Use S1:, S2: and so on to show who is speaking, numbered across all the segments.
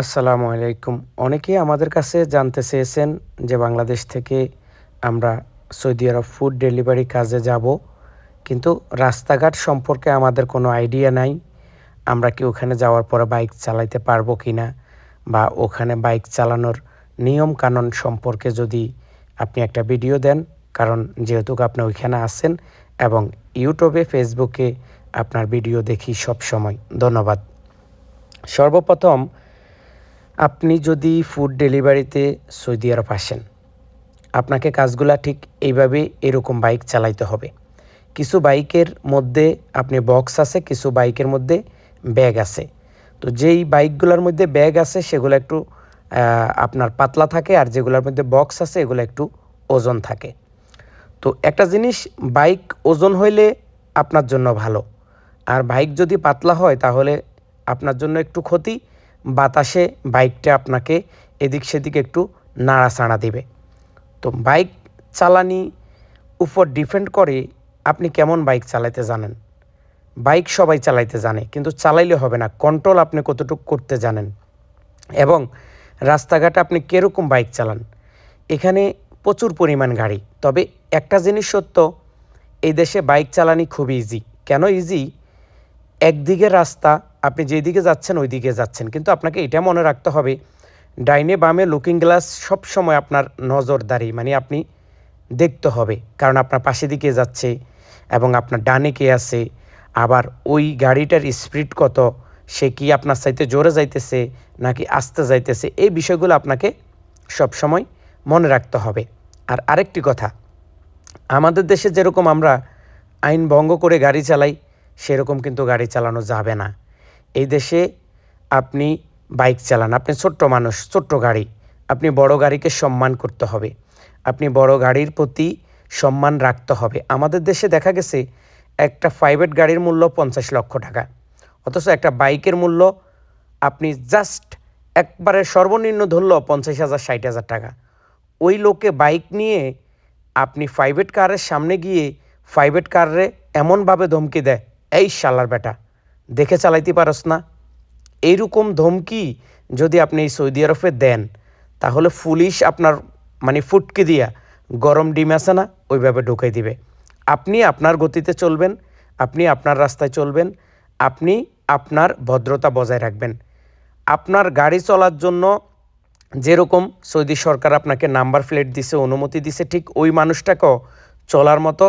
S1: আসসালামু আলাইকুম। অনেকেই আমাদের কাছে জানতে চেয়েছেন যে বাংলাদেশ থেকে আমরা সৌদি আরব ফুড ডেলিভারি কাজে যাব, কিন্তু রাস্তাঘাট সম্পর্কে আমাদের কোনো আইডিয়া নাই। আমরা কি ওখানে যাওয়ার পরে বাইক চালাইতে পারব কি না বা ওখানে বাইক চালানোর নিয়ম কানুন সম্পর্কে যদি আপনি একটা ভিডিও দেন, কারণ যেহেতু আপনি ওইখানে আছেন এবং ইউটিউবে ফেসবুকে আপনার ভিডিও দেখি সব সময় ধন্যবাদ। সর্বপ্রথম আপনি যদি ফুড ডেলিভারিতে সৌদি আরব আসেন, আপনাকে কাজগুলা ঠিক এইভাবে এরকম বাইক চালাইতে হবে। কিছু বাইকের মধ্যে আপনি বক্স আছে, কিছু বাইকের মধ্যে ব্যাগ আছে। তো যেই বাইকগুলোর মধ্যে ব্যাগ আছে, সেগুলো একটু আপনার পাতলা থাকে আর যেগুলোর মধ্যে বক্স আছে, এগুলো একটু ওজন থাকে। তো একটা জিনিস বাইক ওজন হইলে আপনার জন্য ভালো। আর বাইক যদি পাতলা হয়, তাহলে আপনার জন্য একটু ক্ষতি। বাতাসে বাইকটা আপনাকে এদিক সেদিক একটু নাড়াচাড়া দেবে। তো বাইক চালানি উপর ডিপেন্ড করে আপনি কেমন বাইক চালাইতে জানেন। বাইক সবাই চালাইতে জানে, কিন্তু চালাইলে হবে না কন্ট্রোল আপনি কতটুকু করতে জানেন। এবং রাস্তাঘাটে আপনি কীরকম বাইক চালান। এখানে প্রচুর পরিমাণ গাড়ি, তবে একটা জিনিস সত্য, এই দেশে বাইক চালানি খুব ইজি কেন ইজি একদিকে রাস্তা আপনি যেদিকে যাচ্ছেন, ওই দিকে যাচ্ছেন। কিন্তু আপনাকে এটা মনে রাখতে হবে, ডাইনে বামে লুকিং গ্লাস সব সময় আপনার নজরদারি মানে আপনি দেখতে হবে। কারণ আপনার পাশে দিকে যাচ্ছে এবং আপনার ডানে কে আছে, আবার ওই গাড়িটার স্পিড কত, সে কি আপনার চাইতে জোরে যাইতেছে, নাকি আস্তে যাইতেছে, এই বিষয়গুলো আপনাকে সব সময় মনে রাখতে হবে। আর আরেকটি কথা, আমাদের দেশে যেরকম আমরা আইন ভঙ্গ করে গাড়ি চালাই, সেরকম কিন্তু গাড়ি চালানো যাবে না। এই দেশে আপনি বাইক চালান, আপনি ছোট্ট মানুষ, ছোট্ট গাড়ি, আপনি বড় গাড়িকে সম্মান করতে হবে। আপনি বড় গাড়ির প্রতি সম্মান রাখতে হবে। আমাদের দেশে দেখা গেছে, একটা প্রাইভেট গাড়ির মূল্য পঞ্চাশ লক্ষ টাকা, অথচ একটা বাইকের মূল্য আপনি জাস্ট একবারে সর্বনিম্ন ধরল পঞ্চাশ হাজার, ষাট হাজার টাকা। ওই লোকে বাইক নিয়ে আপনি প্রাইভেট কারের সামনে গিয়ে প্রাইভেট কারে এমনভাবে ধমকি দেয়, এই শালার বেটা দেখে চালাইতে পারস না। এইরকম ধমকি যদি আপনি সৌদি আরবে দেন, তাহলে পুলিশ আপনার মানে ফুটকে দিয়া গরম ডিম আছে না, ওইভাবে ঢুকাই দিবে। আপনি আপনার গতিতে চলবেন, আপনি আপনার রাস্তায় চলবেন, আপনি আপনার ভদ্রতা বজায় রাখবেন। আপনার গাড়ি চলার জন্য যেরকম সৌদি সরকার আপনাকে নাম্বার প্লেট দিছে, অনুমতি দিছে, ঠিক ওই মানুষটাকেও চলার মতো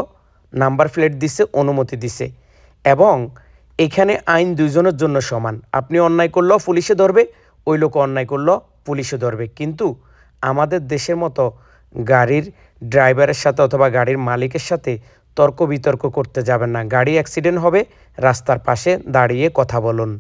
S1: নাম্বার প্লেট দিছে, অনুমতি দিছে। এবং এখানে আইন দুজনের জন্য সমান। আপনি অন্যায় করলেও পুলিশে ধরবে, ওই লোক অন্যায় করলেও পুলিশে ধরবে। কিন্তু আমাদের দেশের মতো গাড়ির ড্রাইভারের সাথে অথবা গাড়ির মালিকের সাথে তর্ক বিতর্ক করতে যাবেন না। গাড়ি অ্যাক্সিডেন্ট হবে, রাস্তার পাশে দাঁড়িয়ে কথা বলুন।